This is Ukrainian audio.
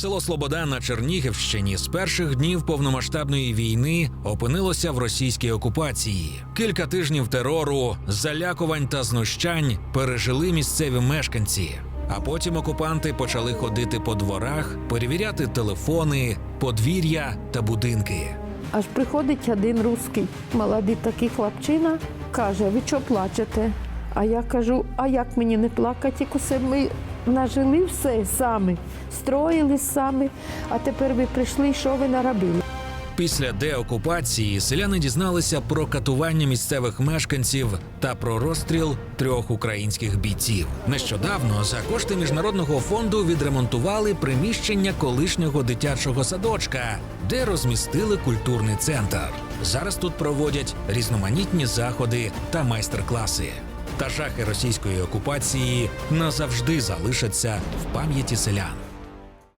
Село Слобода на Чернігівщині з перших днів повномасштабної війни опинилося в російській окупації. Кілька тижнів терору, залякувань та знущань пережили місцеві мешканці. А потім окупанти почали ходити по дворах, перевіряти телефони, подвір'я та будинки. Аж приходить один русський, молодий такий хлопчина, каже, ви що плачете? А я кажу, а як мені не плакати, усе ми нажили все самі, строїли самі, а тепер ви прийшли, що ви наробили? Після деокупації селяни дізналися про катування місцевих мешканців та про розстріл трьох українських бійців. Нещодавно за кошти міжнародного фонду відремонтували приміщення колишнього дитячого садочка, де розмістили культурний центр. Зараз тут проводять різноманітні заходи та майстер-класи. Та жахи російської окупації назавжди залишаться в пам'яті селян.